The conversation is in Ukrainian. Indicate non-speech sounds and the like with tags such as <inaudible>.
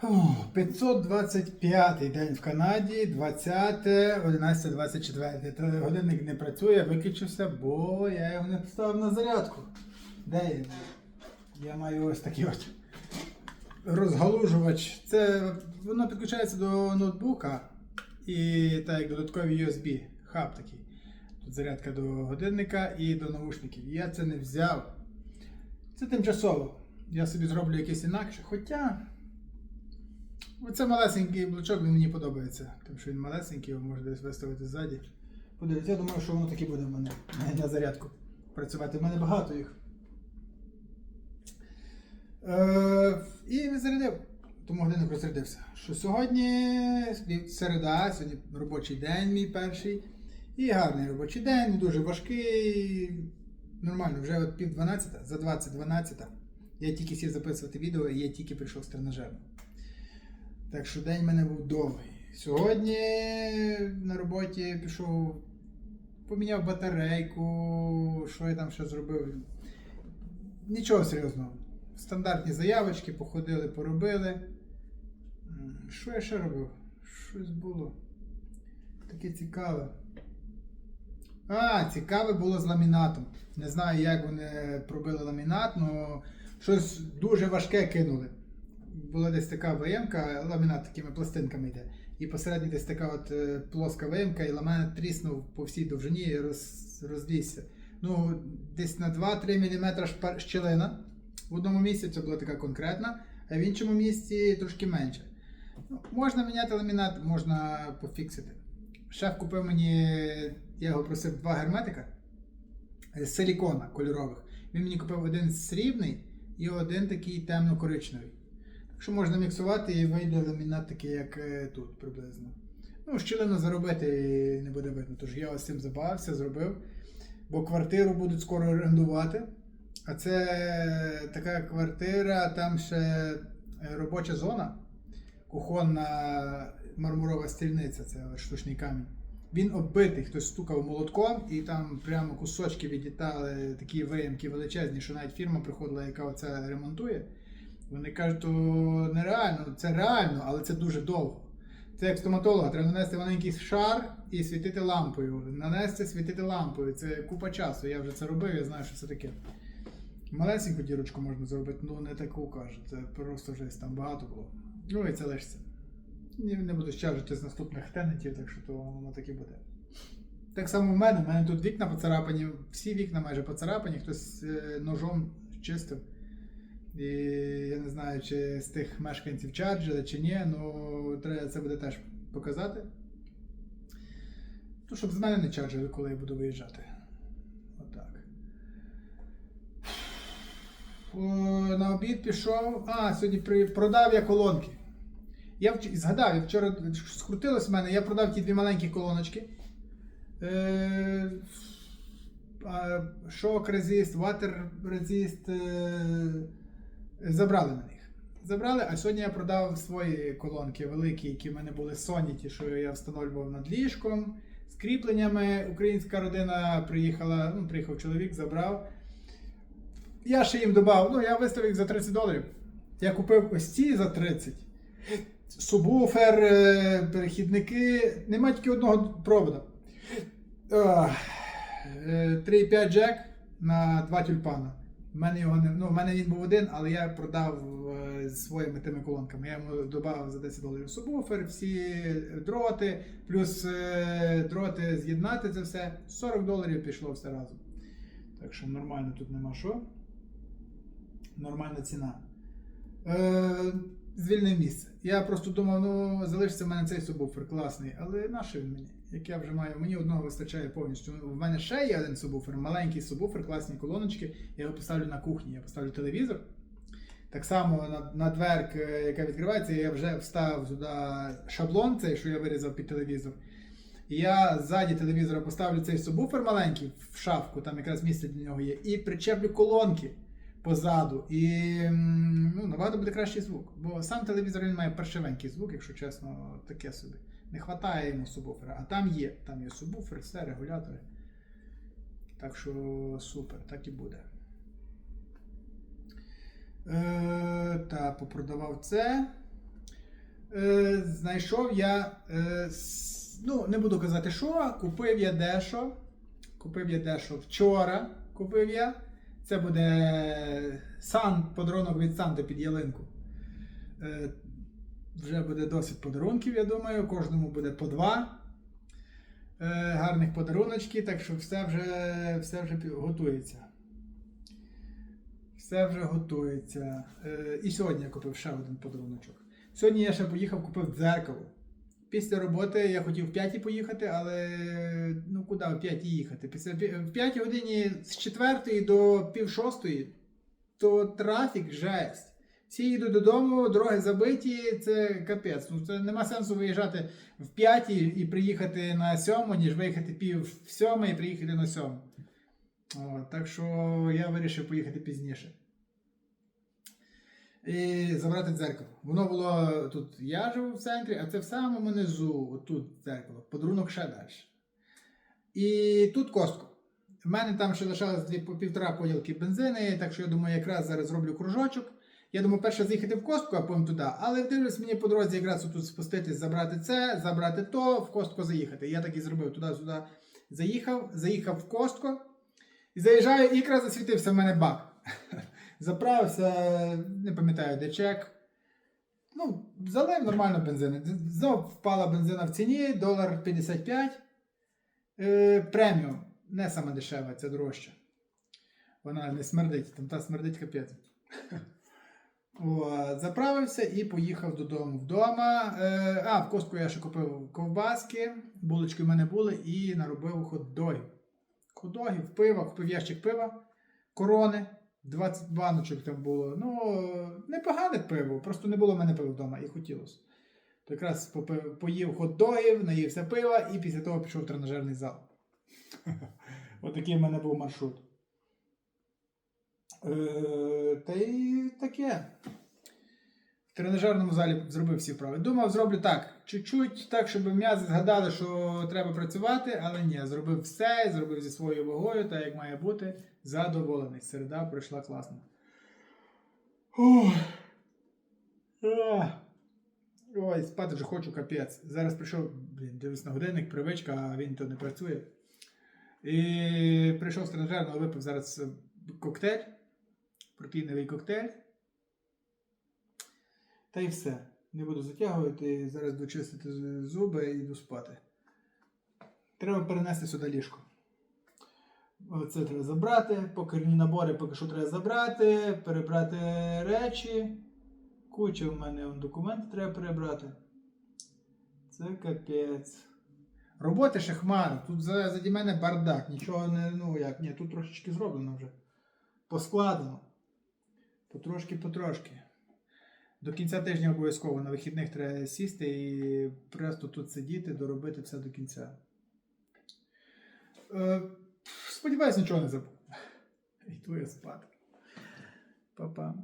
Фух, 525 день в Канаді, 20, 11, 24. Та Годинник не працює, виключився, бо я його не поставив на зарядку. Де він? Я маю ось такий от розгалужувач. Це воно підключається до ноутбука і так як додатковий USB хаб такий. Тут зарядка до годинника і до наушників. Я це не взяв. Це тимчасово. Я собі зроблю якесь інакше. Хоча. Оце малесенький блочок, він мені подобається. Тому що він малесенький, його можна десь виставити ззаді. Подивіться, я думаю, що воно таки буде в мене <laughs> на зарядку працювати. У мене багато їх. Е, і зарядив. Тому годинник розрядився. Що сьогодні середа, сьогодні робочий день мій перший. І гарний робочий день, дуже важкий. Nормально, вже от пів 12, за 20-12. Я тільки сів записувати відео і я тільки прийшов з тренажеру. Так що день в мене був довгий. Сьогодні на роботі пішов, поміняв батарейку, що я там ще зробив. Нічого серйозного. Стандартні заявочки, походили, поробили. Що я ще робив? Щось було. Таке цікаве. А, цікаве було з ламінатом. Не знаю, як вони пробили ламінат, але щось дуже важке кинули. Була десь така виємка, ламінат такими пластинками йде. І посередині десь така от е, плоска виємка, і ламінат тріснув по всій довжині і роз, розлізся. Ну, десь на 2-3 мм щілина. В одному місці це була така конкретна, а в іншому місці трошки менше. Ну, можна міняти ламінат, можна пофіксити. Шеф купив мені, я його просив два герметика з силікона кольорових. Він мені купив один срібний і один такий темно-коричневий. Що можна міксувати і вийде ламінат такий, як е, тут приблизно. Ну, щілину заробити не буде видно. Тож я ось цим забавився, зробив. Бо квартиру будуть скоро орендувати. А це така квартира, там ще е, робоча зона, кухонна мармурова стільниця, це штучний камінь. Він оббитий, хтось стукав молотком, і там прямо кусочки відлітали, такі виямки величезні, що навіть фірма приходила, яка це ремонтує. Вони кажуть, то нереально, це реально, але це дуже довго. Це як стоматолога, треба нанести маленький шар і світити лампою. Нанести, світити лампою. Це купа часу. Я вже це робив, я знаю, що це таке. Малесеньку дірочку можна зробити, ну не таку кажу. Це просто жесть, там багато було. Ну і це лишиться. Ні, не буду щажити з наступних тенетів, так що то воно так і буде. Так само в мене, в мене тут вікна поцарапані, всі вікна майже поцарапані, хтось е, ножом чистив. І я не знаю, чи з тих мешканців чарджили, чи ні, ну треба це буде теж показати. Ну, щоб з мене не чарджили, коли я буду виїжджати. Отак. На обід пішов. А, сьогодні продав я колонки. Я вч... згадав, я вчора скрутилось в мене, я продав ті дві маленькі колоночки. Е... Shock Resist, Water Resist. Е... Забрали них. Забрали, а сьогодні я продав свої колонки великі, які в мене були Sony, ті, що я встановлював над ліжком. З кріпленнями українська родина приїхала, ну, приїхав чоловік, забрав. Я ще їм додав, ну я виставив їх за 30 доларів. Я купив ось ці за 30. Субвуфер, е, перехідники. Нема тільки одного провода. Е, 3,5 джек на два тюльпана. У мене його не. Ну, в мене він був один, але я продав е, своїми тими колонками. Я йому додав за 10 доларів субвуфер, всі дроти, плюс е, дроти з'єднати це все. 40 доларів пішло все разом. Так що нормально тут нема що. Нормальна ціна. Е, звільнив місце. Я просто думав, ну залишиться в мене цей субвуфер класний, але наш він мені? Як я вже маю, мені одного вистачає повністю. В мене ще є один субвуфер, маленький субвуфер, класні колоночки. Я його поставлю на кухні, я поставлю телевізор. Так само на, на дверк, е, яка відкривається, я вже вставив туди шаблон, цей, що я вирізав під телевізор. Я ззаді телевізора поставлю цей субвуфер маленький в шафку, там якраз місце для нього є, і причеплю колонки позаду. І ну, набагато буде кращий звук. Бо сам телевізор він має паршивенький звук, якщо чесно, таке собі. Не вистачає йому субвуфера. А там є. Там є субвуфер, все, регулятори. Так що супер, так і буде. Е, та, попродавав це. Е, знайшов я. Е, ну, не буду казати, що. Купив я дещо. Купив я дещо вчора. Купив я. Це буде сан, подарунок від Санти під ялинку. Е, вже буде досить подарунків, я думаю. Кожному буде по два. Е, гарних подаруночки, так що все вже, все вже готується. Все вже готується. Е, і сьогодні я купив ще один подаруночок. Сьогодні я ще поїхав, купив дзеркало. Після роботи я хотів в 5 поїхати, але ну куди в 5 їхати? Після в 5 годині з 4 до пів 6 то трафік жесть. Всі їдуть додому, дороги забиті, це капець. Ну це нема сенсу виїжджати в 5 і приїхати на 7, ніж виїхати пів в 7 і приїхати на 7. От, так що я вирішив поїхати пізніше. І забрати дзеркало. Воно було тут. Я живу в центрі, а це в самому низу, отут дзеркало. Подарунок ще далі. І тут костко. У мене там ще лишалось дві півтора поділки бензини, так що я думаю, якраз зараз зроблю кружочок. Я думаю, перше заїхати в костку, а потім туди. Але дивлюсь, мені по дорозі якраз тут спуститись, забрати це, забрати то, в костку заїхати. Я так і зробив туди-сюди. Заїхав, заїхав в костку. І заїжджаю, і якраз засвітився в мене бак. Заправився, не пам'ятаю, де чек. Ну, залив нормально бензин. Знов впала бензина в ціні, долар 55. Е, преміум. Не саме дешева, це дорожча. Вона не смердить, там та смердить капець. Заправився і поїхав додому. Вдома. Е, а, в костку я ще купив ковбаски, булочки в мене були і наробив хот-догів. Хот-догів, пива, купив ящик пива, корони, 20 баночок там було. Ну, непогане пиво, просто не було в мене пива вдома і хотілося. То якраз поїв хот-догів, наївся пива і після того пішов в тренажерний зал. <laughs> Отакий в мене був маршрут. Е, та й таке. Тренажерному залі зробив всі вправи. Думав, зроблю так. Чуть-чуть так, щоб м'язи згадали, що треба працювати, але ні, зробив все, зробив зі своєю вагою, так як має бути. Задоволений. Середа пройшла класно. Ой. Спати вже хочу капець. Зараз прийшов, блін, дивлюсь на годинник, привичка, а він то не працює. І прийшов з тренажерного, випив зараз коктейль, протеїновий коктейль. Та й все. Не буду затягувати, зараз буду чистити зуби і йду спати. Треба перенести сюди ліжко. Це треба забрати, покерні набори поки що треба забрати, перебрати речі. Куча в мене документи треба перебрати. Це капець. Роботи ще хмара. Тут за, заді мене бардак. Нічого не. Ну як, ні, тут трошечки зроблено вже. Поскладено. Потрошки, потрошки. До кінця тижня обов'язково на вихідних треба сісти і просто тут сидіти, доробити все до кінця. Е, сподіваюсь, нічого не забув. <laughs> Йду я спати. Па-па.